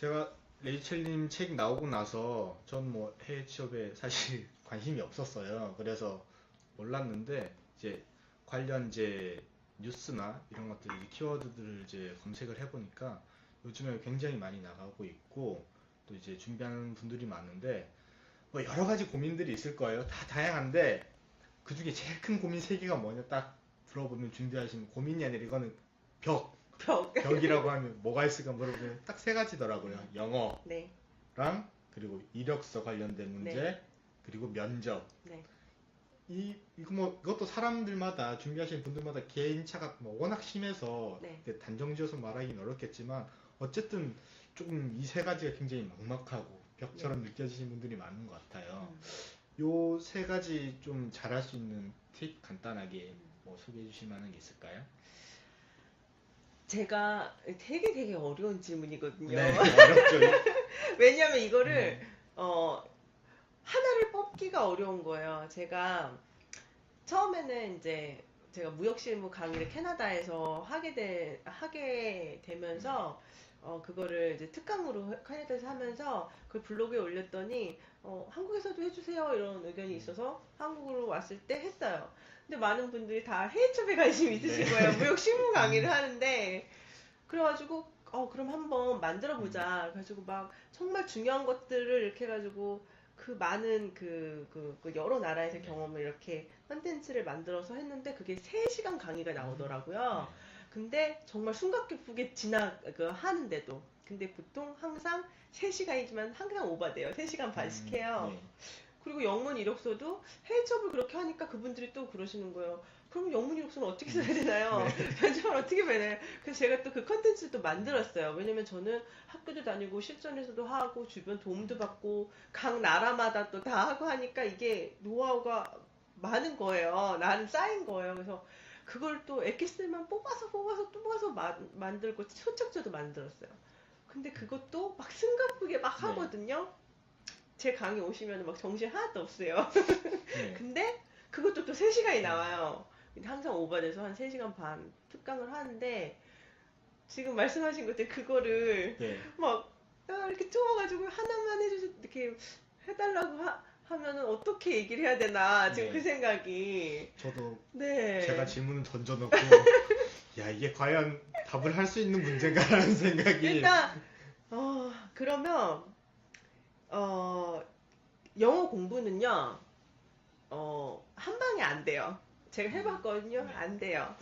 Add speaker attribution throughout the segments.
Speaker 1: 제가 레이첼님 책 나오고 나서 전 뭐 해외 취업에 사실 관심이 없었어요. 그래서 몰랐는데 이제 관련 이제 뉴스나 이런 것들 키워드들을 이제 검색을 해보니까 요즘에 굉장히 많이 나가고 있고 또 이제 준비하는 분들이 많은데 뭐 여러 가지 고민들이 있을 거예요. 다 다양한데 그 중에 제일 큰 고민 세 개가 뭐냐 딱 들어보면 준비하시는 고민이 아니라 이거는 벽
Speaker 2: 벽.
Speaker 1: 벽이라고 하면 뭐가 있을까 물어보면 딱 세 가지더라고요. 영어랑
Speaker 2: 네.
Speaker 1: 그리고 이력서 관련된 문제
Speaker 2: 네.
Speaker 1: 그리고 면접.
Speaker 2: 네.
Speaker 1: 이 이거 뭐 이것도 사람들마다 준비하시는 분들마다 개인 차가 뭐 워낙 심해서
Speaker 2: 네.
Speaker 1: 단정지어서 말하기는 어렵겠지만 어쨌든 조금 이 세 가지가 굉장히 막막하고 벽처럼 느껴지시는 분들이 많은 것 같아요.
Speaker 2: 음.
Speaker 1: 요세 가지 좀 잘할 수 있는 팁 간단하게 뭐 소개해 주실 만한 게 있을까요?
Speaker 2: 제가 되게 되게 어려운 질문이거든요.
Speaker 1: 네, 어렵죠.
Speaker 2: 왜냐하면 이거를
Speaker 1: 음.
Speaker 2: 어 하나를 뽑기가 어려운 거예요. 제가 처음에는 이제 제가 무역실무 강의를 캐나다에서 하게 돼 하게 되면서 어 그거를 이제 특강으로 캐나다에서 하면서 그 블로그에 올렸더니 어 한국에서도 해주세요 이런 의견이 있어서 한국으로 왔을 때 했어요. 근데 많은 분들이 다 해외 첩에 관심이 있으신
Speaker 1: 네.
Speaker 2: 거예요. 무역 실무 강의를 하는데 그래가지고 어 그럼 한번 만들어 보자. 그래가지고 막 정말 중요한 것들을 이렇게 해가지고 그 많은 그, 그, 그 여러 나라에서
Speaker 1: 네.
Speaker 2: 경험을 이렇게 컨텐츠를 만들어서 했는데 그게 3시간 강의가 나오더라고요. 근데 정말 숨가쁘게 지나 그 하는데도 근데 보통 항상 3시간이지만 항상 오바돼요. 3시간 반씩
Speaker 1: 음,
Speaker 2: 해요.
Speaker 1: 네.
Speaker 2: 그리고 영문 이력서도 해외 취업을 그렇게 하니까 그분들이 또 그러시는 거예요. 그럼 영문 이력서는 어떻게 써야 되나요? 면접을 어떻게 배나요? 그래서 제가 또 그 컨텐츠를 또 만들었어요. 왜냐면 저는 학교도 다니고 실전에서도 하고 주변 도움도 받고 각 나라마다 또 다 하고 하니까 이게 노하우가 많은 거예요. 나는 쌓인 거예요. 그래서 그걸 또 엑기스만 뽑아서 뽑아서 또 뽑아서 마- 만들고 초착제도 만들었어요. 근데 그것도 막 승가쁘게 막
Speaker 1: 네.
Speaker 2: 하거든요. 제 강의 오시면 막 정신 하나도 없어요.
Speaker 1: 네.
Speaker 2: 근데 그것도 또 3시간이 나와요. 항상 오버돼서 한 3시간 반 특강을 하는데 지금 말씀하신 것들 그거를
Speaker 1: 네.
Speaker 2: 막 아, 이렇게 쪼아가지고 하나만 해주셔 이렇게 해달라고 하, 하면은 어떻게 얘기를 해야 되나 지금
Speaker 1: 네.
Speaker 2: 그 생각이
Speaker 1: 저도
Speaker 2: 네
Speaker 1: 제가 질문을 던져놓고 야 이게 과연 답을 할 수 있는 문제인가라는 생각이
Speaker 2: 일단 어 그러면 어 영어 공부는요 어 한 방에 안 돼요. 제가 해봤거든요.
Speaker 1: 네.
Speaker 2: 안 돼요.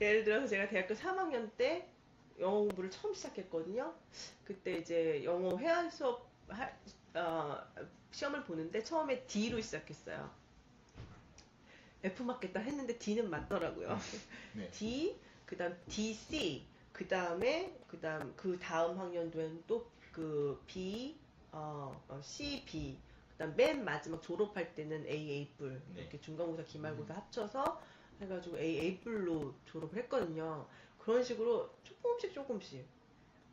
Speaker 2: 예를 들어서 제가 대학교 3학년 때 영어 공부를 처음 시작했거든요. 그때 이제 영어 회화 수업 할- 어, 시험을 보는데 처음에 D로 시작했어요. F 맞겠다 했는데 D는 맞더라고요.
Speaker 1: 네.
Speaker 2: D, 그 다음 DC, 그 다음에 그 다음 그 다음 학년도에는 또 그 B, 어, 어, C, B, 그다음 맨 마지막 졸업할 때는 A, A 뿔
Speaker 1: 네.
Speaker 2: 이렇게 중간고사, 기말고사 합쳐서 해가지고 A, A 뿔로 졸업을 했거든요. 그런 식으로 조금씩 조금씩.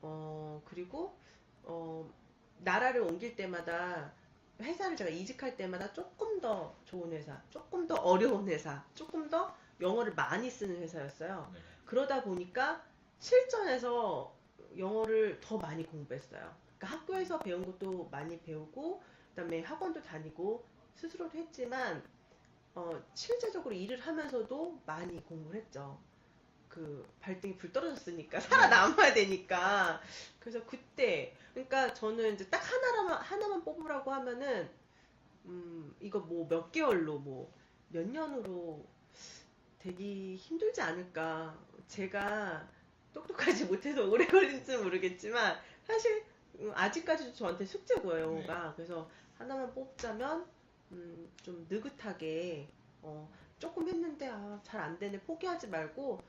Speaker 2: 어 그리고 어 나라를 옮길 때마다 회사를 제가 이직할 때마다 조금 더 좋은 회사, 조금 더 어려운 회사, 조금 더 영어를 많이 쓰는 회사였어요.
Speaker 1: 네.
Speaker 2: 그러다 보니까 실전에서 영어를 더 많이 공부했어요. 그러니까 학교에서 배운 것도 많이 배우고, 그다음에 학원도 다니고 스스로도 했지만, 어, 실제적으로 일을 하면서도 많이 공부를 했죠. 그 발등에 불 떨어졌으니까 살아남아야 되니까. 그래서 그때, 그러니까 저는 이제 딱 하나만 하나만 뽑으라고 하면은, 음, 이거 뭐 몇 개월로 뭐 몇 년으로 되기 힘들지 않을까. 제가 똑똑하지 못해서 오래 걸린지 모르겠지만 사실 음, 아직까지도 저한테 숙제고요 영어가. 그래서 하나만 뽑자면 음, 좀 느긋하게 어, 조금 했는데 아, 잘 안 되네 포기하지 말고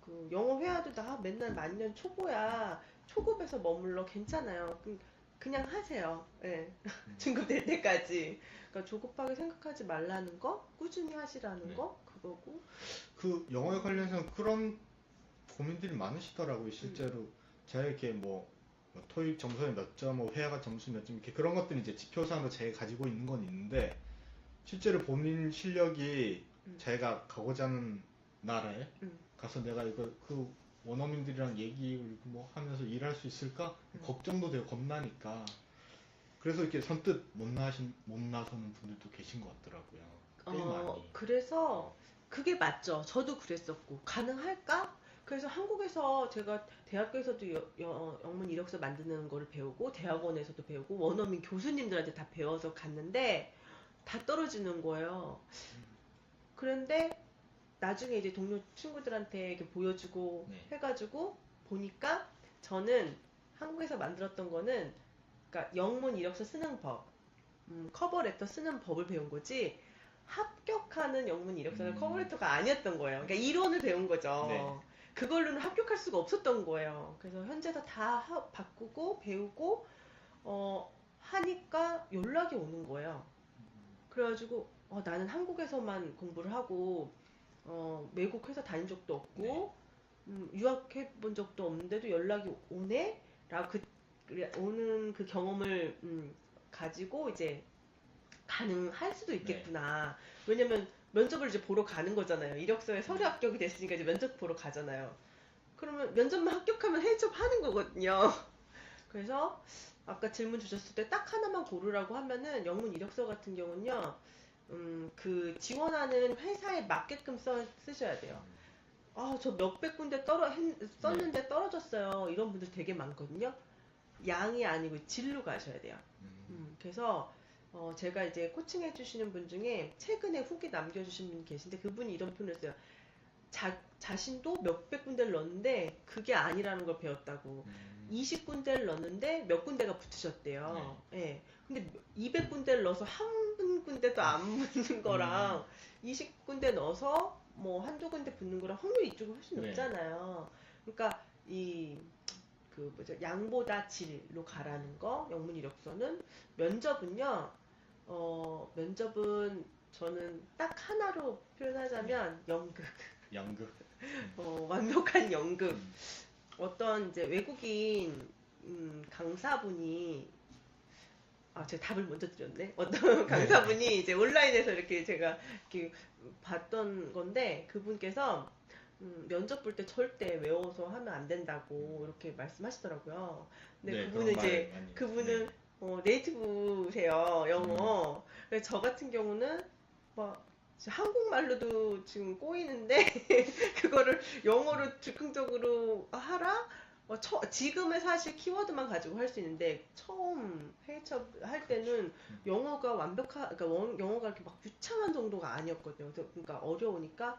Speaker 2: 그 영어 회화도 나 맨날 만년 초보야 초급에서 머물러 괜찮아요. 그- 그냥 하세요. 예. 중급 될 때까지. 그러니까 조급하게 생각하지 말라는 거, 꾸준히 하시라는
Speaker 1: 네.
Speaker 2: 거 그거고.
Speaker 1: 그 영어에 관련해서 그런 고민들이 많으시더라고요 실제로 제가 이렇게 뭐, 뭐 토익 점수에 몇 점, 뭐 회화가 점수 몇 점 이렇게 그런 것들이 이제 지표상으로 제가 가지고 있는 건 있는데 실제로 본인 실력이
Speaker 2: 음.
Speaker 1: 제가 가고자 하는 나라에
Speaker 2: 음.
Speaker 1: 가서 내가 이거 그 원어민들이랑 얘기 뭐 하면서 일할 수 있을까
Speaker 2: 음.
Speaker 1: 걱정도 되고 겁나니까 그래서 이렇게 선뜻 못 나신 못 나서는 분들도 계신 것 같더라고요. 꽤
Speaker 2: 어,
Speaker 1: 많이.
Speaker 2: 그래서 그게 맞죠. 저도 그랬었고 가능할까? 그래서 한국에서 제가 대학교에서도 여- 여- 영문 이력서 만드는 거를 배우고 대학원에서도 배우고 원어민 교수님들한테 다 배워서 갔는데 다 떨어지는 거예요. 그런데 나중에 이제 동료 친구들한테 이렇게 보여주고
Speaker 1: 네.
Speaker 2: 해가지고 보니까 저는 한국에서 만들었던 거는 그러니까 영문 이력서 쓰는 법, 음, 커버레터 쓰는 법을 배운 거지 합격하는 영문 이력서는
Speaker 1: 음.
Speaker 2: 커버레터가 아니었던 거예요. 그러니까 이론을 배운 거죠.
Speaker 1: 네.
Speaker 2: 그걸로는 합격할 수가 없었던 거예요. 그래서 현재서 다 하- 바꾸고 배우고 어, 하니까 연락이 오는 거예요. 그래가지고 어, 나는 한국에서만 공부를 하고 어, 외국 회사 다닌 적도 없고
Speaker 1: 네.
Speaker 2: 음, 유학해 본 적도 없는데도 연락이 오네? 라고 그, 오는 그 경험을 음, 가지고 이제 가능할 수도 있겠구나. 왜냐면 면접을 이제 보러 가는 거잖아요. 이력서에 서류 합격이 됐으니까 이제 면접 보러 가잖아요. 그러면 면접만 합격하면 해접 하는 거거든요. 그래서 아까 질문 주셨을 때 딱 하나만 고르라고 하면은 영문 이력서 같은 경우는요, 음, 그 지원하는 회사에 맞게끔 써, 쓰셔야 돼요. 아, 저 몇백 군데 떨어, 했- 썼는데 떨어졌어요. 이런 분들 되게 많거든요. 양이 아니고 질로 가셔야 돼요.
Speaker 1: 음.
Speaker 2: 음, 그래서 어, 제가 이제 코칭 해 주시는 분 중에 최근에 후기 남겨주신 분 계신데 그분이 이런 표현을 했어요. 자, 자신도 몇백 군데를 넣었는데 그게 아니라는 걸 배웠다고.
Speaker 1: 음.
Speaker 2: 20군데를 넣었는데 몇 군데가 붙으셨대요. 예. 근데 200군데를 넣어서 한 군데도 안 붙는 거랑 20군데 넣어서 뭐 한두 군데 붙는 거랑 확률이 이쪽이 훨씬
Speaker 1: 네.
Speaker 2: 높잖아요. 그러니까 이 그 뭐죠 양보다 질로 가라는 거 영문 이력서는 면접은요 어 면접은 저는 딱 하나로 표현하자면 연극
Speaker 1: 연극.
Speaker 2: 어, 완벽한 연극
Speaker 1: 음.
Speaker 2: 어떤 이제 외국인 음, 강사분이 아 제가 답을 먼저 드렸네 어떤 강사분이 이제 온라인에서 이렇게 제가 이렇게 봤던 건데 그분께서 음, 면접 볼 때 절대 외워서 하면 안 된다고 이렇게 말씀하시더라고요. 근데
Speaker 1: 네,
Speaker 2: 그분은 이제 그분은
Speaker 1: 네.
Speaker 2: 어, 네이티브세요 영어. 그래서 저 같은 경우는 막 한국말로도 지금 꼬이는데 그거를 영어로 즉흥적으로 하라? 어, 처- 지금은 사실 키워드만 가지고 할 수 있는데 처음 해외 취업 할 때는 영어가 완벽하, 그러니까 원- 영어가 이렇게 막 유창한 정도가 아니었거든요. 그러니까 어려우니까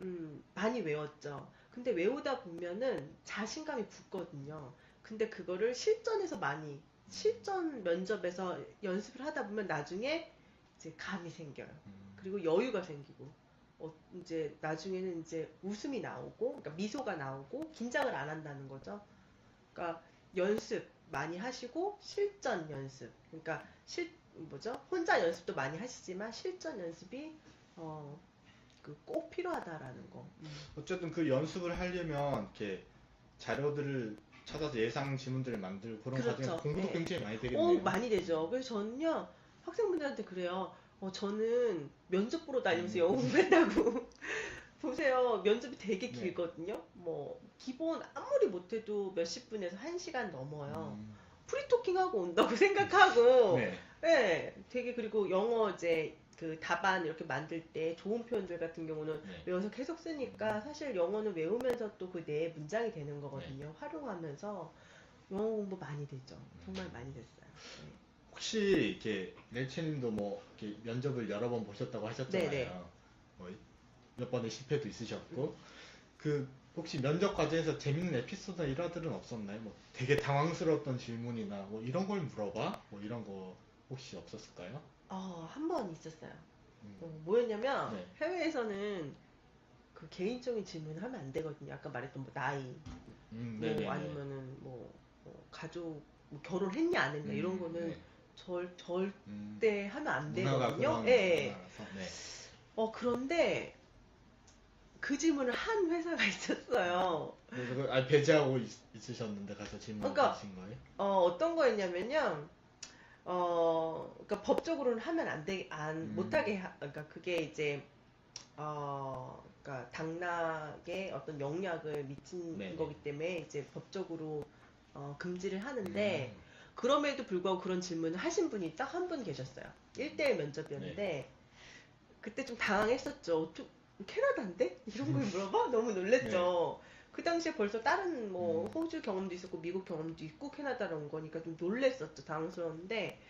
Speaker 2: 음, 많이 외웠죠. 근데 외우다 보면은 자신감이 붙거든요. 근데 그거를 실전에서 많이 실전 면접에서 연습을 하다 보면 나중에 이제 감이 생겨요.
Speaker 1: 음.
Speaker 2: 그리고 여유가 생기고 어, 이제 나중에는 이제 웃음이 나오고 그러니까 미소가 나오고 긴장을 안 한다는 거죠. 그러니까 연습 많이 하시고 실전 연습. 그러니까 실 뭐죠? 혼자 연습도 많이 하시지만 실전 연습이 어, 그 꼭 필요하다라는 거. 음.
Speaker 1: 어쨌든 그 연습을 하려면 이렇게 자료들을 찾아서 예상 지문들을 만들고 그런
Speaker 2: 그렇죠.
Speaker 1: 과정에서 공부도
Speaker 2: 네.
Speaker 1: 굉장히 많이 되겠네요.
Speaker 2: 어, 많이 되죠. 그래서 저는요, 학생분들한테 그래요. 어, 저는 면접 보러 다니면서
Speaker 1: 음.
Speaker 2: 영어 공부했다고. 보세요. 면접이 되게
Speaker 1: 네.
Speaker 2: 길거든요. 뭐, 기본 아무리 못해도 몇십 분에서 한 시간 넘어요.
Speaker 1: 음.
Speaker 2: 프리토킹하고 온다고 생각하고,
Speaker 1: 네.
Speaker 2: 네, 되게 그리고 영어 이제 그 답안 이렇게 만들 때 좋은 표현들 같은 경우는
Speaker 1: 네.
Speaker 2: 외워서 계속 쓰니까 사실 영어는 외우면서 또 그내 문장이 되는 거거든요.
Speaker 1: 네.
Speaker 2: 활용하면서 영어 공부 많이 되죠. 정말 많이 됐어요. 네.
Speaker 1: 혹시 이렇게 렐체님도 뭐 이렇게 면접을 여러 번 보셨다고 하셨잖아요.
Speaker 2: 네네.
Speaker 1: 뭐몇 번의 실패도 있으셨고 그 혹시 면접 과정에서 재밌는 에피소드 일화들은 없었나요? 뭐 되게 당황스러웠던 질문이나 뭐 이런 걸 물어봐? 뭐 이런 거 혹시 없었을까요?
Speaker 2: 어, 한 번 있었어요.
Speaker 1: 음.
Speaker 2: 어, 뭐였냐면
Speaker 1: 네.
Speaker 2: 해외에서는 그 개인적인 질문을 하면 안 되거든요. 아까 말했던 뭐 나이,
Speaker 1: 음,
Speaker 2: 뭐
Speaker 1: 네네네.
Speaker 2: 아니면은 뭐, 뭐 가족, 뭐 결혼했냐 안 했냐 이런
Speaker 1: 음,
Speaker 2: 거는
Speaker 1: 네.
Speaker 2: 절 절대
Speaker 1: 음,
Speaker 2: 하면 안 되거든요. 예, 예.
Speaker 1: 네.
Speaker 2: 어 그런데 그 질문을 한 회사가 있었어요.
Speaker 1: 그래서 그, 아, 배제하고 있, 으셨는데 가서 질문
Speaker 2: 그러니까
Speaker 1: 하신 거예요?
Speaker 2: 어, 어떤 거였냐면요. 어, 그러니까 법적으로는 하면 안 돼, 안,
Speaker 1: 음.
Speaker 2: 못하게, 하, 그러니까 그게 이제, 어, 그러니까 당락에 어떤 영향을 미친
Speaker 1: 네네.
Speaker 2: 거기 때문에 이제 법적으로 어, 금지를
Speaker 1: 음.
Speaker 2: 하는데 그럼에도 불구하고 그런 질문을 하신 분이 딱 한 분 계셨어요. 1대1 면접이었는데
Speaker 1: 네.
Speaker 2: 그때 좀 당황했었죠. 어쩌- 캐나다인데? 이런 걸 물어봐? 너무 놀랬죠. 그 당시에 벌써 다른 뭐
Speaker 1: 음.
Speaker 2: 호주 경험도 있었고 미국 경험도 있고 캐나다로 온 거니까 좀 놀랬었죠. 당황스러운데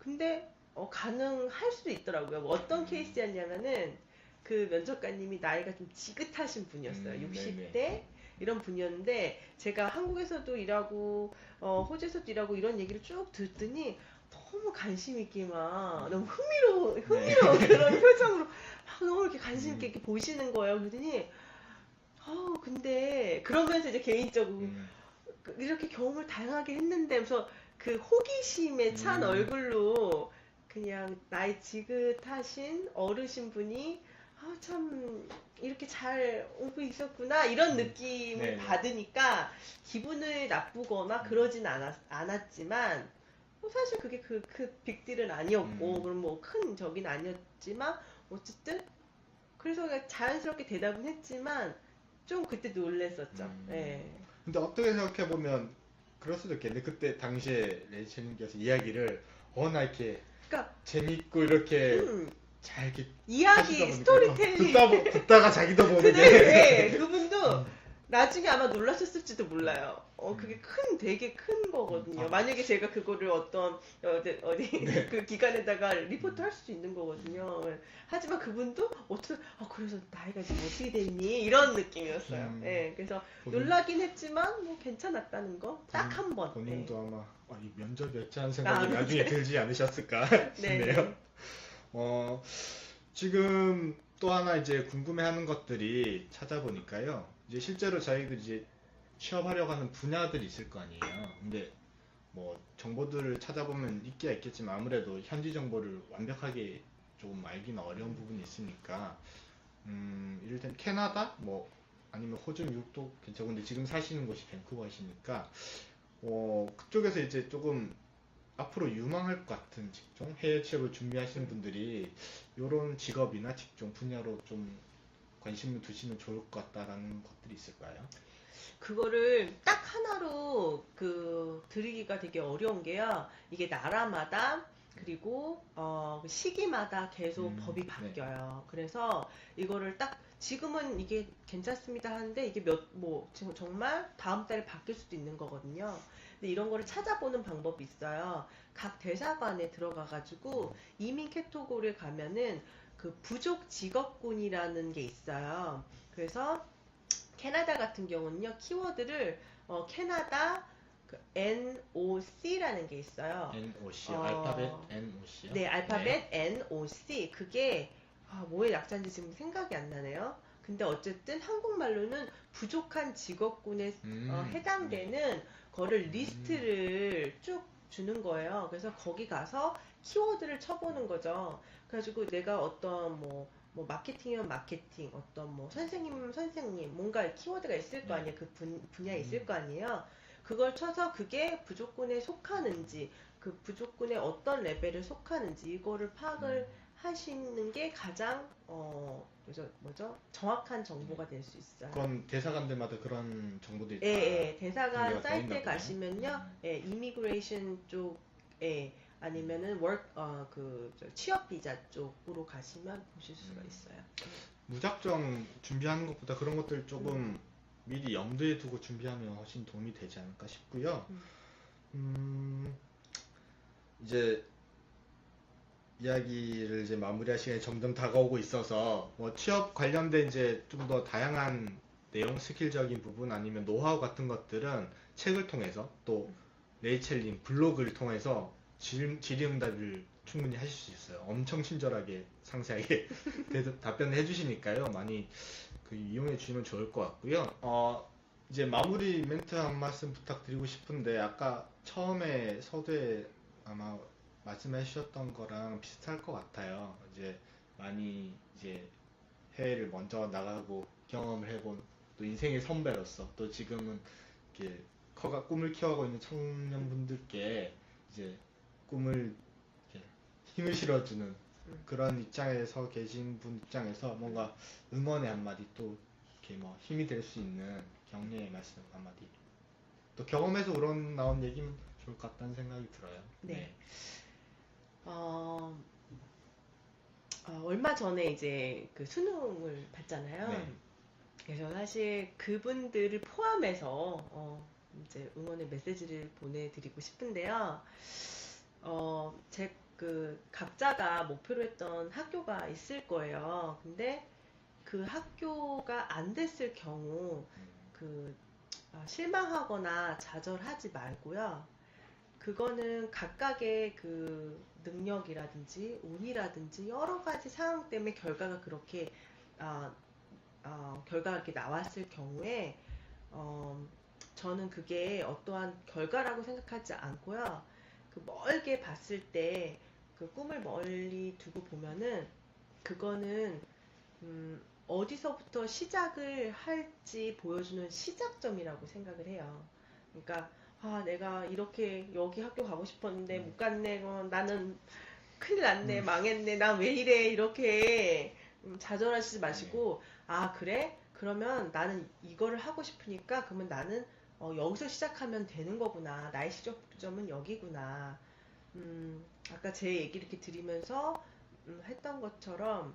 Speaker 2: 근데 어, 가능할 수도 있더라고요. 뭐 어떤
Speaker 1: 음.
Speaker 2: 케이스였냐면은 그 면접관님이 나이가 좀 지긋하신 분이었어요.
Speaker 1: 음,
Speaker 2: 60대
Speaker 1: 네네.
Speaker 2: 이런 분이었는데 제가 한국에서도 일하고 어, 호주에서도 일하고 이런 얘기를 쭉 듣더니 너무 관심 있게 막 너무 흥미로워
Speaker 1: 네.
Speaker 2: 흥미로운 그런 표정으로 막 너무 이렇게 관심 있게 이렇게 보시는 거예요. 그러더니 어 근데 그러면서 이제 개인적으로
Speaker 1: 음.
Speaker 2: 그- 이렇게 경험을 다양하게 했는데 그래서 그 호기심에 찬
Speaker 1: 음.
Speaker 2: 얼굴로 그냥 나이 지긋하신 어르신 분이 아 참 이렇게 잘 오고 있었구나 이런
Speaker 1: 음.
Speaker 2: 느낌을
Speaker 1: 네네.
Speaker 2: 받으니까 기분을 나쁘거나
Speaker 1: 음.
Speaker 2: 그러진 않았, 않았지만 뭐 사실 그게 그, 그 빅딜은 아니었고
Speaker 1: 음.
Speaker 2: 그럼 뭐 큰 적인 아니었지만 어쨌든 그래서 그냥 자연스럽게 대답은 했지만 좀 그때 놀랬었죠.
Speaker 1: 음.
Speaker 2: 예.
Speaker 1: 근데 어떻게 생각해 보면 그럴 수도 있겠네. 그때 당시에 레이첼님께서 이야기를 워낙 이렇게
Speaker 2: 그러니까
Speaker 1: 재밌고 이렇게
Speaker 2: 음,
Speaker 1: 잘 이렇게 하시다
Speaker 2: 이야기
Speaker 1: 보니까
Speaker 2: 스토리텔링
Speaker 1: 듣다, 보- 듣다가 자기도 모르게
Speaker 2: 예, 그분도
Speaker 1: 음.
Speaker 2: 나중에 아마 놀라셨을지도 몰라요. 어
Speaker 1: 음.
Speaker 2: 그게 큰 되게 큰 거거든요.
Speaker 1: 아.
Speaker 2: 만약에 제가 그거를 어떤 어디 어디
Speaker 1: 네.
Speaker 2: 그 기관에다가 리포트 할 수도 있는 거거든요. 하지만 그분도 어떻게 아 그래서 나이가 지금 어떻게 됐니 이런 느낌이었어요.
Speaker 1: 음.
Speaker 2: 예, 그래서
Speaker 1: 본인-
Speaker 2: 놀라긴 했지만 뭐 괜찮았다는 거 딱 한 번.
Speaker 1: 본인도 아마 아, 이 면접이었지 하는
Speaker 2: 아,
Speaker 1: 생각이 나중에 들지 않으셨을까 싶네요.
Speaker 2: 네.
Speaker 1: 어, 지금 또 하나 이제 궁금해하는 것들이 찾아보니까요. 이제 실제로 저희들 이제 취업하려고 하는 분야들이 있을 거 아니에요. 근데 뭐 정보들을 찾아보면 있기야 있겠지만 아무래도 현지 정보를 완벽하게 조금 알기는 어려운 부분이 있으니까 음, 이를테면 캐나다 뭐 아니면 호주 미국도 괜찮고 근데 지금 사시는 곳이 밴쿠버이시니까 어, 그쪽에서 이제 조금 앞으로 유망할 것 같은 직종, 해외 취업을 준비하시는 분들이 이런 직업이나 직종 분야로 좀 관심을 두시면 좋을 것 같다라는 것들이 있을까요?
Speaker 2: 그거를 딱 하나로 그 드리기가 되게 어려운 게요. 이게 나라마다 그리고 어, 그 시기마다 계속
Speaker 1: 음,
Speaker 2: 법이
Speaker 1: 네.
Speaker 2: 바뀌어요. 그래서 이거를 딱 지금은 이게 괜찮습니다 하는데 이게 몇 뭐 지금 정말 다음 달에 바뀔 수도 있는 거거든요. 근데 이런 거를 찾아보는 방법이 있어요. 각 대사관에 들어가 가지고 이민 캐토고리에 가면은 그 부족 직업군이라는 게 있어요. 그래서 캐나다 같은 경우는요 키워드를 어, 캐나다 그 NOC라는 게 있어요.
Speaker 1: NOC,
Speaker 2: 어,
Speaker 1: 알파벳 NOC요?
Speaker 2: 네, 알파벳 NOC 그게 아, 뭐의 약자인지 지금 생각이 안 나네요. 근데 어쨌든 한국말로는 부족한 직업군에
Speaker 1: 음,
Speaker 2: 어, 해당되는 거를 리스트를 쭉 주는 거예요. 그래서 거기 가서 키워드를 쳐보는 거죠. 그래가지고 내가 어떤 뭐, 뭐 마케팅이면 마케팅, 어떤 뭐 선생님이면 선생님, 뭔가 키워드가 있을 거
Speaker 1: 네.
Speaker 2: 아니에요. 그 분, 분야에 있을
Speaker 1: 음.
Speaker 2: 거 아니에요. 그걸 쳐서 그게 부족군에 속하는지, 그 부족군에 어떤 레벨에 속하는지 이거를 파악을
Speaker 1: 음.
Speaker 2: 하시는 게 가장 어 그래서 뭐죠 정확한 정보가 될 수 있어요.
Speaker 1: 그건 대사관들마다 그런 정보들이
Speaker 2: 예,
Speaker 1: 다
Speaker 2: 예, 대사관 사이트에. 가시면요,
Speaker 1: 음.
Speaker 2: 예, 이미그레이션 쪽에 아니면은 월, 어, 그 저, 취업 비자 쪽으로 가시면 보실 수가
Speaker 1: 음.
Speaker 2: 있어요.
Speaker 1: 무작정 준비하는 것보다 그런 것들 조금 미리 염두에 두고 준비하면 훨씬 도움이 되지 않을까 싶고요.
Speaker 2: 음.
Speaker 1: 음, 이제 이야기를 이제 마무리할 시간이 점점 다가오고 있어서 뭐 취업 관련된 이제 좀 더 다양한 내용, 스킬적인 부분 아니면 노하우 같은 것들은 책을 통해서 또 레이첼님 블로그를 통해서 질, 질의응답을 충분히 하실 수 있어요. 엄청 친절하게 상세하게 답변을 해주시니까요. 많이 그 이용해 주시면 좋을 것 같고요. 어, 이제 마무리 멘트 한 말씀 부탁드리고 싶은데 아까 처음에 서두에 아마 말씀해 주셨던 거랑 비슷할 것 같아요. 이제 많이 이제 해외를 먼저 나가고 경험을 해본 또 인생의 선배로서 또 지금은 이렇게 커가 꿈을 키워가고 있는 청년분들께 이제 꿈을 힘을 실어주는
Speaker 2: 음.
Speaker 1: 그런 입장에서 계신 분 입장에서 뭔가 응원의 한마디 또 이렇게 뭐 힘이 될 수 있는 격려의 말씀 한마디 또 경험에서 우러나온 나온 얘기면 좋을 것 같다는 생각이 들어요.
Speaker 2: 네. 어, 어, 얼마 전에 이제 그 수능을 봤잖아요.
Speaker 1: 네.
Speaker 2: 그래서 사실 그분들을 포함해서 어, 이제 응원의 메시지를 보내드리고 싶은데요. 어, 제그 각자가 목표로 했던 학교가 있을 거예요. 근데 그 학교가 안 됐을 경우
Speaker 1: 음,
Speaker 2: 그 아, 실망하거나 좌절하지 말고요. 그거는 각각의 그 능력이라든지 운이라든지 여러 가지 상황 때문에 결과가 그렇게 아, 아, 결과가 이렇게 나왔을 경우에 어, 저는 그게 어떠한 결과라고 생각하지 않고요. 그 멀게 봤을 때 그 꿈을 멀리 두고 보면은 그거는 음, 어디서부터 시작을 할지 보여주는 시작점이라고 생각을 해요. 그러니까 아 내가 이렇게 여기 학교 가고 싶었는데
Speaker 1: 음.
Speaker 2: 못 갔네. 그럼 나는 큰일 났네,
Speaker 1: 음.
Speaker 2: 망했네, 나 왜 이래 이렇게 음, 좌절하시지 마시고 아 그래? 그러면 나는 이거를 하고 싶으니까 그러면 나는 어, 여기서 시작하면 되는 거구나. 나의 시작점은 여기구나. 음, 아까 제 얘기 이렇게 들으면서 음, 했던 것처럼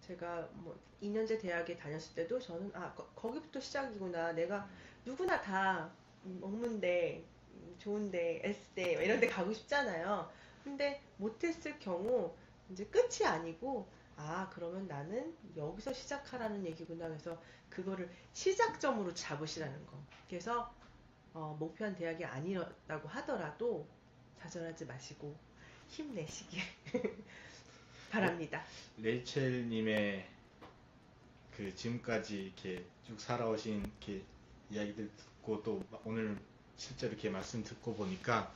Speaker 2: 제가 뭐 2년제 대학에 다녔을 때도 저는 아 거, 기부터 시작이구나. 내가 누구나 다 음, 먹는데 음, 좋은데 S대 이런 데 가고 싶잖아요. 근데 못했을 경우 이제 끝이 아니고 아 그러면 나는 여기서 시작하라는 얘기구나. 그래서 그거를 시작점으로 잡으시라는 거. 그래서 어, 목표한 대학이 아니었다고 하더라도 좌절하지 마시고 힘내시길 바랍니다.
Speaker 1: 레이첼님의 그 지금까지 이렇게 쭉 살아오신 이렇게 이야기들 듣고 또 오늘 실제로 이렇게 말씀 듣고 보니까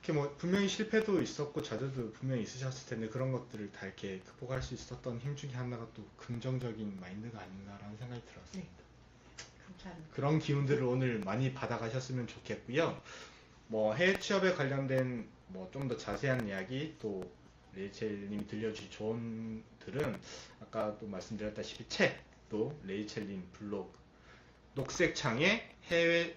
Speaker 1: 이렇게 뭐 분명히 실패도 있었고 좌절도 분명히 있으셨을 텐데 그런 것들을 다 이렇게 극복할 수 있었던 힘 중에 하나가 또 긍정적인 마인드가 아닌가라는 생각이 들었습니다.
Speaker 2: 감
Speaker 1: 그런 기운들을 오늘 많이 받아가셨으면 좋겠고요. 뭐 해외 취업에 관련된 뭐 좀 더 자세한 이야기 또 레이첼님이 들려주신 조언들은 아까 또 말씀드렸다시피 책또 레이첼님 블로그 녹색창에 해외